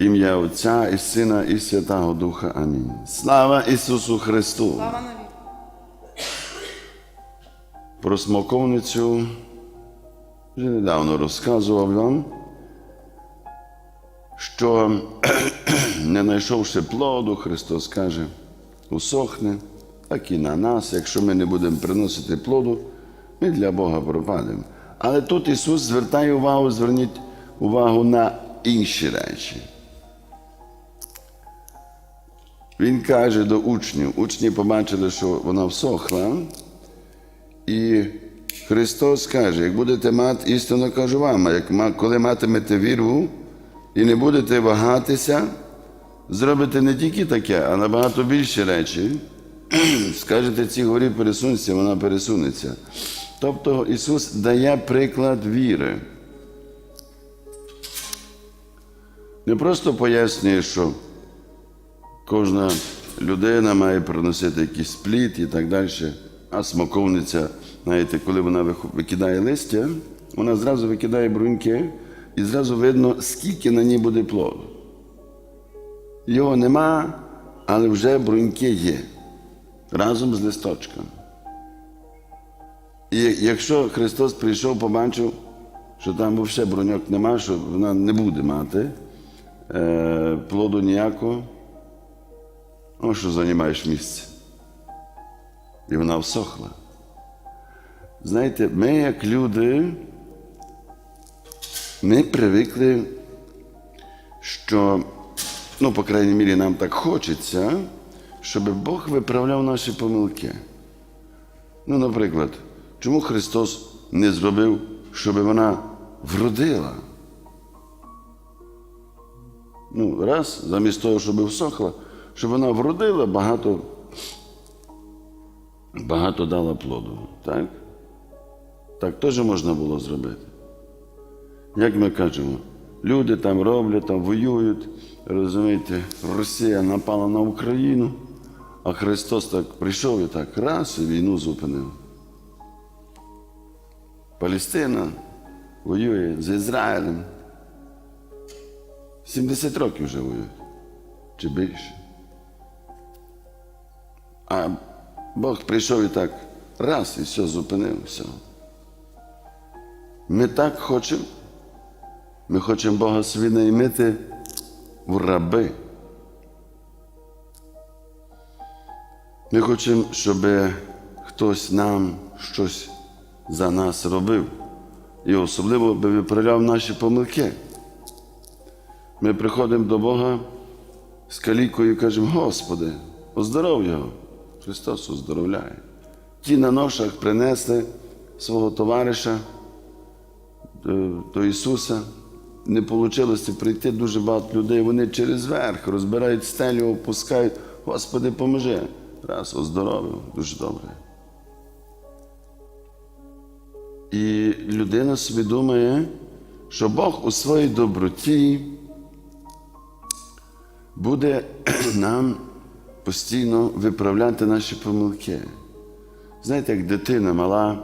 Ім'я Отця і Сина, і Святого Духа. Амінь. Слава Ісусу Христу! Слава навіки. Про смоковницю вже недавно розказував вам, що не знайшовши плоду, Христос каже, усохне, так і на нас, якщо ми не будемо приносити плоду, ми для Бога пропадемо. Але тут Ісус звертає увагу, зверніть увагу на інші речі. Він каже до учнів, учні побачили, що вона всохла, і Христос каже, як будете мати, істинно кажу вам, як коли матимете віру і не будете вагатися, зробите не тільки таке, а набагато більші речі. Скажете цій горі пересунься, вона пересунеться. Тобто Ісус дає приклад віри. Не просто пояснює, що кожна людина має приносити якийсь плід і так далі. А смоковниця, знаєте, коли вона викидає листя, вона зразу викидає бруньки, і зразу видно, скільки на ній буде плоду. Його нема, але вже бруньки є разом з листочком. І якщо Христос прийшов, побачив, що там взагалі бруньок нема, що вона не буде мати е, плоду ніякого, ну що займаєш місце? І вона всохла. Знаєте, ми, як люди, ми привикли, що, ну, по крайній мірі, нам так хочеться, щоб Бог виправляв наші помилки. Ну, наприклад, чому Христос не зробив, щоб вона вродила? Ну, раз, замість того, щоб всохла, щоб вона вродила, багато, багато дала плоду. Так? Так теж можна було зробити. Як ми кажемо, люди там роблять, там воюють, розумієте, Росія напала на Україну, а Христос так прийшов і так раз і війну зупинив. Палестина воює з Ізраїлем. 70 років вже воюють. Чи більше. А Бог прийшов і так раз і все зупинив, все. Ми так хочемо. Ми хочемо Бога собі наймити в раби. Ми хочемо, щоб хтось нам щось за нас робив. І особливо би виправляв наші помилки. Ми приходимо до Бога з калікою і кажемо, Господи, оздоров його. Христос оздоровляє. Ті на ношах принесли свого товариша до, до Ісуса. Не вийшло прийти дуже багато людей. Вони через верх розбирають стелю, опускають. Господи, поможи. Раз, оздоровив, дуже добре. І людина собі думає, що Бог у своїй доброті буде нам постійно виправляти наші помилки. Знаєте, як дитина мала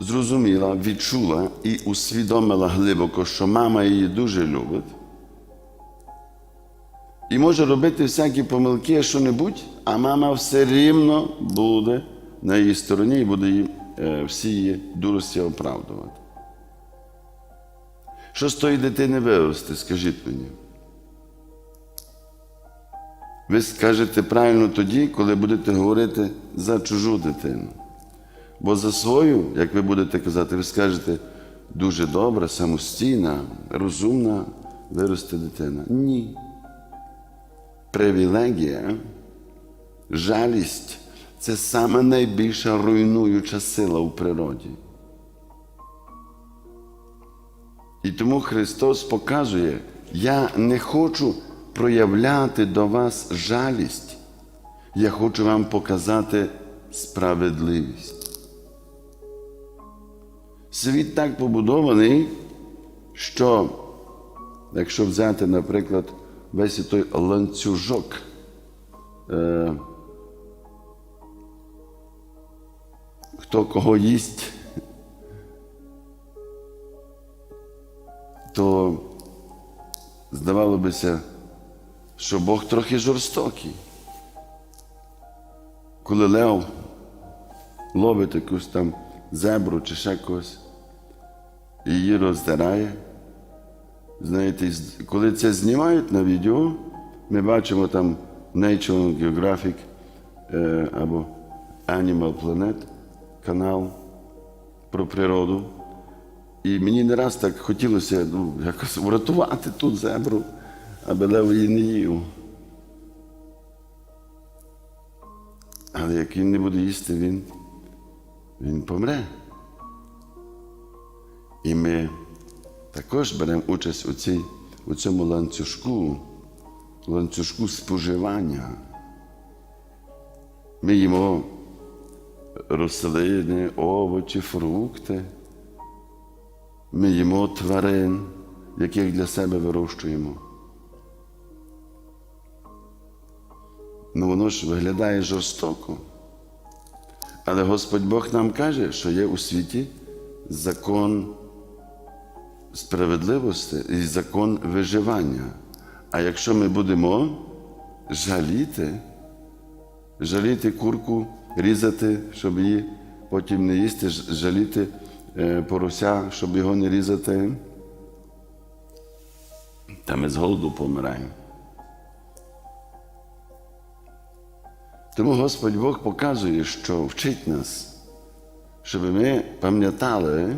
зрозуміла, відчула і усвідомила глибоко, що мама її дуже любить. І може робити всякі помилки, що-небудь, а мама все рівно буде на її стороні і буде е, всі її дурості оправдувати. Що з тої дитини вивести, скажіть мені? Ви скажете правильно тоді, коли будете говорити за чужу дитину. Бо за свою, як ви будете казати, ви скажете дуже добра, самостійна, розумна виросте дитина. Ні. Привілегія, жалість це саме найбільша руйнуюча сила у природі. І тому Христос показує, я не хочу проявляти до вас жалість, я хочу вам показати справедливість. Світ так побудований, що, якщо взяти, наприклад, весь той ланцюжок, е, хто кого їсть, то здавало бися, що Бог трохи жорстокий. Коли Лев ловить якусь там зебру чи ще когось, її роздирає. Знаєте, коли це знімають на відео, ми бачимо там Nature Geographic е, або Animal Planet канал про природу. І мені не раз так хотілося ну, якось врятувати ту зебру, лев її не їв. Але як він не буде їсти, він, він помре. І ми також беремо участь у, цій, у цьому ланцюжку, ланцюжку споживання. Ми їмо рослини, овочі, фрукти. Ми їмо тварин, яких для себе вирощуємо. Ну воно ж виглядає жорстоко. Але Господь Бог нам каже, що є у світі закон справедливості і закон виживання. А якщо ми будемо жаліти, жаліти курку, різати, щоб її потім не їсти, жаліти е, порося, щоб його не різати, та ми з голоду помираємо. Тому Господь Бог показує, що вчить нас, щоб ми пам'ятали,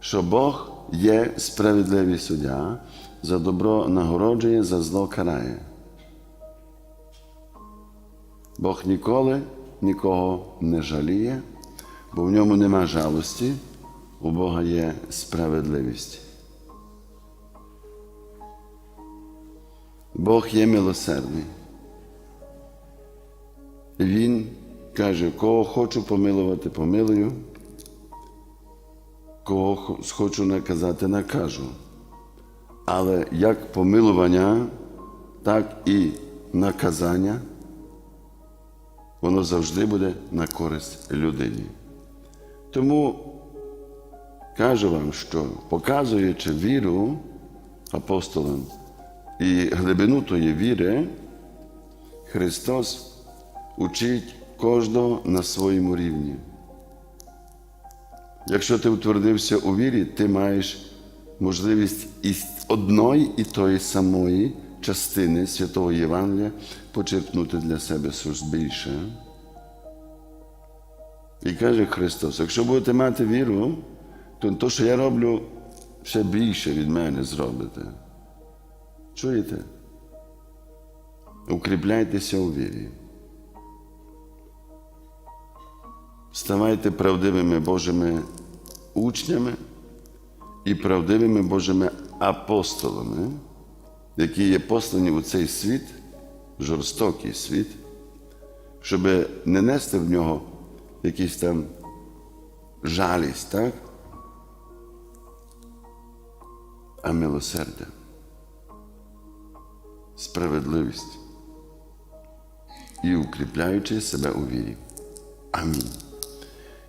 що Бог є справедливий суддя, за добро нагороджує, за зло карає. Бог ніколи нікого не жаліє, бо в ньому нема жалості, у Бога є справедливість. Бог є милосердний. Він каже, кого хочу помилувати, помилую, кого хочу наказати, накажу. Але як помилування, так і наказання, воно завжди буде на користь людині. Тому кажу вам, що показуючи віру апостолам і глибину тої віри, Христос учить кожного на своєму рівні. Якщо ти утвердився у вірі, ти маєш можливість із одної і тої самої частини Святого Євангелія почерпнути для себе щось більше. І каже Христос: якщо будете мати віру, то те, що я роблю, ще більше від мене зробите. Чуєте? Укріпляйтеся у вірі. Ставайте правдивими Божими учнями і правдивими Божими апостолами, які є послані у цей світ, жорстокий світ, щоб не нести в нього якийсь там жалість, так? А милосердя, справедливість і укріпляючи себе у вірі. Амінь.